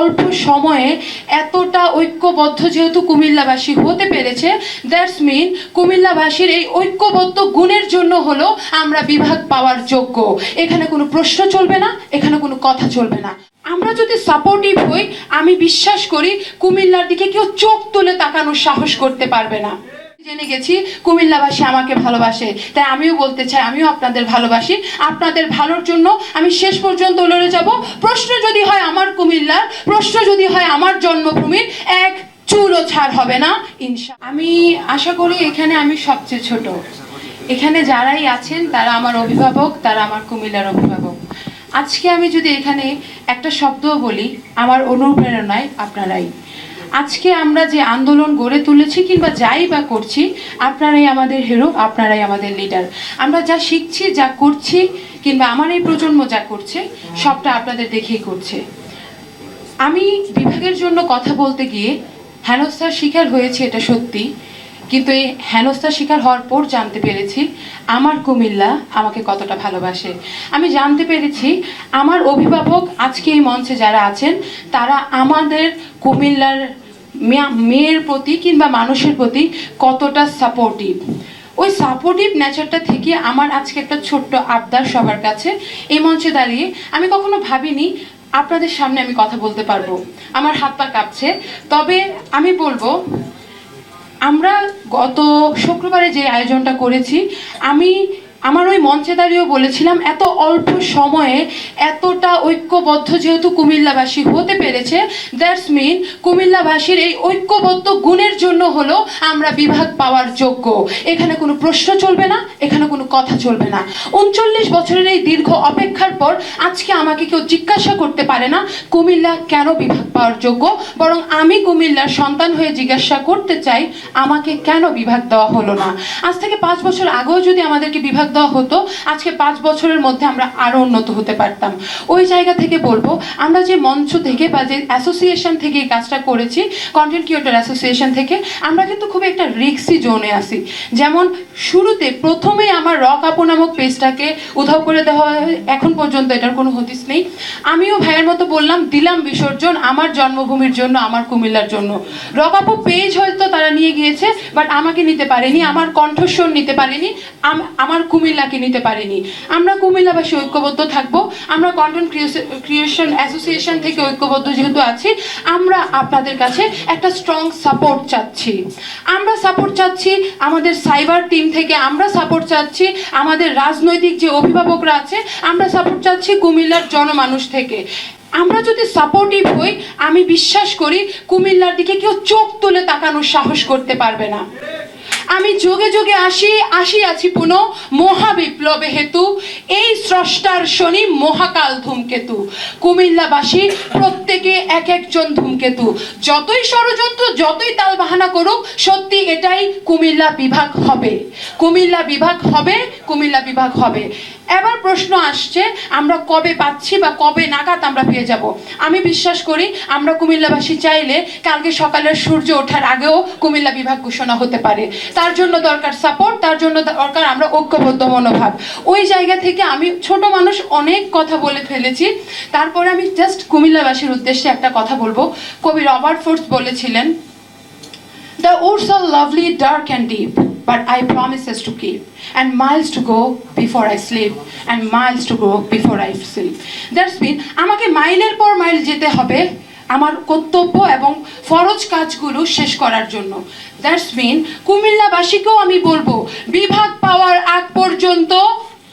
অল্প সময়ে এতটা ঐক্যবদ্ধ যেহেতু কুমিল্লাবাসী হতে পেরেছে দ্যাটস মিন কুমিল্লাবাসীর এই ঐক্যবদ্ধ গুণের জন্য হলো আমরা বিভাগ পাওয়ার যোগ্য। এখানে কোনো প্রশ্ন চলবে না, এখানে কোনো কথা চলবে না। আমরা যদি সাপোর্টিভ হই, আমি বিশ্বাস করি কুমিল্লার দিকে কেউ চোখ তুলে তাকানোর সাহস করতে পারবে না। জেনে গেছি কুমিল্লাবাসী আমাকে ভালোবাসে। তাই আমিও বলতে চাই, আমিও আপনাদের ভালোবাসি। আপনাদের ভালোর জন্য আমি শেষ পর্যন্ত লড়ে যাব। প্রশ্ন যদি হয় আমার কুমিল্লার, প্রশ্ন যদি হয় আমার জন্মভূমির, এক চুলও ছাড় হবে না, ইনশা আমি আশা করি এখানে আমি সবচেয়ে ছোট। এখানে যারাই আছেন, তারা আমার অভিভাবক, তারা আমার কুমিল্লার অভিভাবক। আজকে আমি যদি এখানে একটা শব্দও বলি, আমার অনুপ্রেরণায় আপনারাই। আজকে আমরা যে আন্দোলন গড়ে তুলেছি কিংবা যাই বা করছি, আপনারাই আমাদের হিরো আপনারাই আমাদের লিডার আমরা যা শিখছি, যা করছি, কিংবা আমার এই প্রজন্ম যা করছে, সবটা আপনাদের দেখেই করছে। আমি বিভাগের জন্য কথা বলতে গিয়ে হেনস্থার শিকার হয়েছে, এটা সত্যি। কিন্তু এই হেনস্থার শিকার হওয়ার পর জানতে পেরেছি, আমার কুমিল্লা আমাকে কতটা ভালোবাসে। আমি জানতে পেরেছি, আমার অভিভাবক আজকে এই মঞ্চে যারা আছেন, তারা আমাদের কুমিল্লার মেয়ের প্রতি কিংবা মানুষের প্রতি কতটা সাপোর্টিভ ওই সাপোর্টিভ নেচারটা থেকে আমার আজকে একটা ছোট্ট আবদার সবার কাছে। এই মঞ্চে দাঁড়িয়ে আমি কখনো ভাবিনি আপনাদের সামনে আমি কথা বলতে পারব। আমার হাত পা কাঁপছে। তবে আমি বলব, আমরা গত শুক্রবারে যে আয়োজনটা করেছি, আমি আমার ওই মঞ্চে দাঁড়িয়েও বলেছিলাম, এত অল্প সময়ে এতটা ঐক্যবদ্ধ যেহেতু কুমিল্লাবাসী হতে পেরেছে দ্যাটস মিন কুমিল্লাবাসীর এই ঐক্যবদ্ধ গুণের জন্য হলো আমরা বিভাগ পাওয়ার যোগ্য। এখানে কোনো প্রশ্ন চলবে না, এখানে কোনো কথা চলবে না। উনচল্লিশ বছরের এই দীর্ঘ অপেক্ষার পর আজকে আমাকে কেউ জিজ্ঞাসা করতে পারে না কুমিল্লা কেন বিভাগ পাওয়ার যোগ্য, বরং আমি কুমিল্লার সন্তান হয়ে জিজ্ঞাসা করতে চাই, আমাকে কেন বিভাগ দেওয়া হলো না? আজ থেকে পাঁচ বছর আগেও যদি আমাদেরকে বিভাগ দেওয়া হতো, আজকে পাঁচ বছরের মধ্যে আমরা আরও উন্নত হতে পারতাম। ওই জায়গা থেকে বলব, আমরা যে মঞ্চ থেকে বা যে অ্যাসোসিয়েশন থেকে কাজটা করেছি কন্টেন্ট ক্রিয়েটর অ্যাসোসিয়েশন থেকে, আমরা কিন্তু খুব একটা রিক্সি জোনে আসি যেমন শুরুতে প্রথমেই আমার রক আপু নামক পেজটাকে উধাও করে দেওয়া হয়, এখন পর্যন্ত এটার কোনো হদিস নেই। আমিও ভাইয়ের মতো বললাম, দিলাম বিসর্জন আমার জন্মভূমির জন্য, আমার কুমিল্লার জন্য। রক আপু পেজ হয়তো তারা নিয়ে গিয়েছে বাট আমাকে নিতে পারেনি, আমার কণ্ঠস্বর নিতে পারেনি, আম- আমার কুমিল্লাকে নিতে পারেনি। আমরা কুমিল্লাবাসী ঐক্যবদ্ধ থাকব। আমরা কন্টেন্ট ক্রিয়েশন অ্যাসোসিয়েশন থেকে ঐক্যবদ্ধ যেহেতু আছি, আমরা আপনাদের কাছে একটা স্ট্রং সাপোর্ট চাচ্ছি। আমরা সাপোর্ট চাচ্ছি আমাদের সাইবার টিম থেকে, আমরা সাপোর্ট চাচ্ছি আমাদের রাজনৈতিক যে অভিভাবকরা আছে, আমরা সাপোর্ট চাচ্ছি কুমিল্লার জনমানুষ থেকে। আমরা যদি সাপোর্টিভ হই, আমি বিশ্বাস করি কুমিল্লার দিকে কেউ চোখ তুলে তাকানোর সাহস করতে পারবে না। আমি যোগে যোগে আসি আসি আছি পুনঃ মহাবিপ্লবে হেতু। এই স্রষ্টার শনি মহাকাল ধূমকেতু। কুমিল্লাবাসী প্রত্যেকে এক একজন ধূমকেতু। যতই ষড়যন্ত্র, যতই তাল বাহানা করুক, সত্যি এটাই কুমিল্লা বিভাগ হবে। কুমিল্লা বিভাগ হবে, কুমিল্লা বিভাগ হবে। এবার প্রশ্ন আসছে আমরা কবে পাচ্ছি বা কবে নাগাদ আমরা পেয়ে যাব? আমি বিশ্বাস করি আমরা কুমিল্লাবাসী চাইলে কালকে সকালের সূর্য ওঠার আগেও কুমিল্লা বিভাগ ঘোষণা হতে পারে। তার জন্য দরকার সাপোর্ট তার জন্য দরকার আমরা ঐক্যবদ্ধ মনোভাব। ওই জায়গা থেকে আমি ছোট মানুষ অনেক কথা বলে ফেলেছি। তারপরে আমি জাস্ট কুমিল্লাবাসীর উদ্দেশ্যে একটা কথা বলব। কবি রবার্ট ফোর্স বলেছিলেন the woods are lovely dark and deep, but I promises to keep, and miles to go before I sleep, and miles to go before I sleep. That's mean আমাকে মাইলের পর mile যেতে হবে আমার কর্তব্য এবং ফরজ কাজগুলো শেষ করার জন্য। দ্যাটস মিন কুমিল্লাবাসীকেও আমি বলব বিভাগ পাওয়ার আগ পর্যন্ত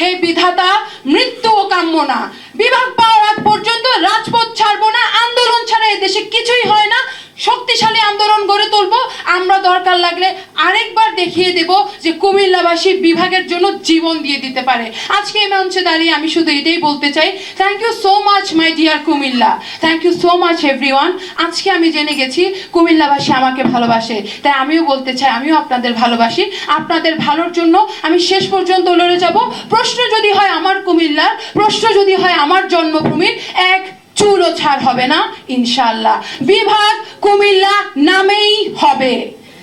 হে বিধাতা মৃত্যুও কাম্য না। বিভাগ পাওয়ার আগ পর্যন্ত রাজপথ ছাড়বো না আন্দোলন ছাড়া এদেশে কিছুই হয় না শক্তিশালী আন্দোলন গড়ে তুলবো আমরা দরকার লাগলে আরেকবার দেখিয়ে দেব যে কুমিল্লাবাসী বিভাগের জন্য জীবন দিয়ে দিতে পারে। আজকে এই মঞ্চে দাঁড়িয়ে আমি শুধু এটাই বলতে চাই thank you so much my dear Comilla. Thank you so much everyone আজকে আমি জেনে গেছি কুমিল্লাবাসী আমাকে ভালোবাসে। তাই আমিও বলতে চাই, আমিও আপনাদের ভালোবাসি। আপনাদের ভালোর জন্য আমি শেষ পর্যন্ত লড়ে যাব। প্রশ্ন যদি হয় আমার কুমিল্লার, প্রশ্ন যদি হয় আমার জন্মভূমির, এক চুলও ছাড় হবে না ইনশাল্লাহ বিভাগ কুমিল্লা নামেই হবে।